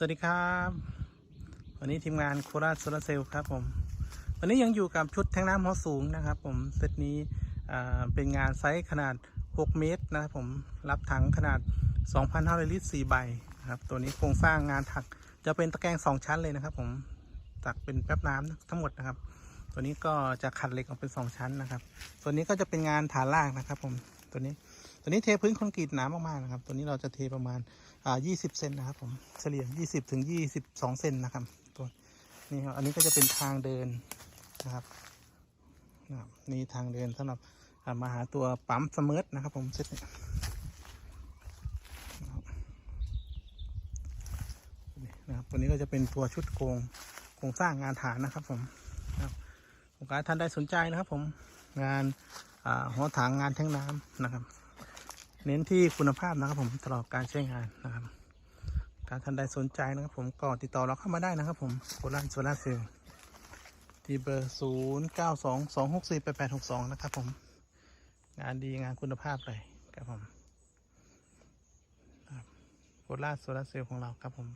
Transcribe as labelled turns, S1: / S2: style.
S1: สวัสดีครับ วันนี้ทีมงานโคราชโซลาเซลล์ครับผม วันนี้ยังอยู่กับชุดแทงน้ำหัวสูงนะครับ ผมเซตนี้เป็นงานไซส์ขนาด 6 เมตรนะครับผมรับถังขนาด 2,500 ลิตร 4 ใบนะครับตัวนี้โครงสร้างงานถักจะเป็นตะแกรง 2 ชั้นเลยนะครับ ผมตักเป็นแป๊บน้ำทั้งหมดนะครับ ตัวนี้ก็จะขัดเหล็กออกเป็น 2 ชั้นนะครับ ตัวนี้ก็จะเป็นงานฐานล่างนะครับ ผมตัวนี้ ตัวนี้เทพื้นคอนกรีตหนามากๆนะครับ ตัวนี้เราจะเทประมาณอ่า20 เซนนะครับผมเฉลี่ย 20 ถึง 22 เซนนะครับ ตัวนี้ครับอันนี้ก็จะเป็นทางเดินนะครับนะครับนี่ทางเดินสำหรับมาหาตัวปั๊มเสมิร์ทนะครับ ผมเซตนี้นะครับตัวนี้ก็จะเป็นตัวชุดโครงโครงสร้างงานฐานนะครับผมนะครับโอกาสท่านได้สนใจนะครับผมงานหัวถังงานแท่งน้ำนะครับ เน้นที่คุณภาพนะครับผมตลอดการใช้งานนะครับถ้าท่านใดสนใจนะครับผมก็ติดต่อเราเข้ามาได้นะครับผมโคราชโซล่าเซลล์ที่เบอร์ 0 9 2 2 6 4 8 8 6 2 นะครับผม งานดีงานคุณภาพเลยครับผมโคราชโซล่าเซลล์ของเราครับผม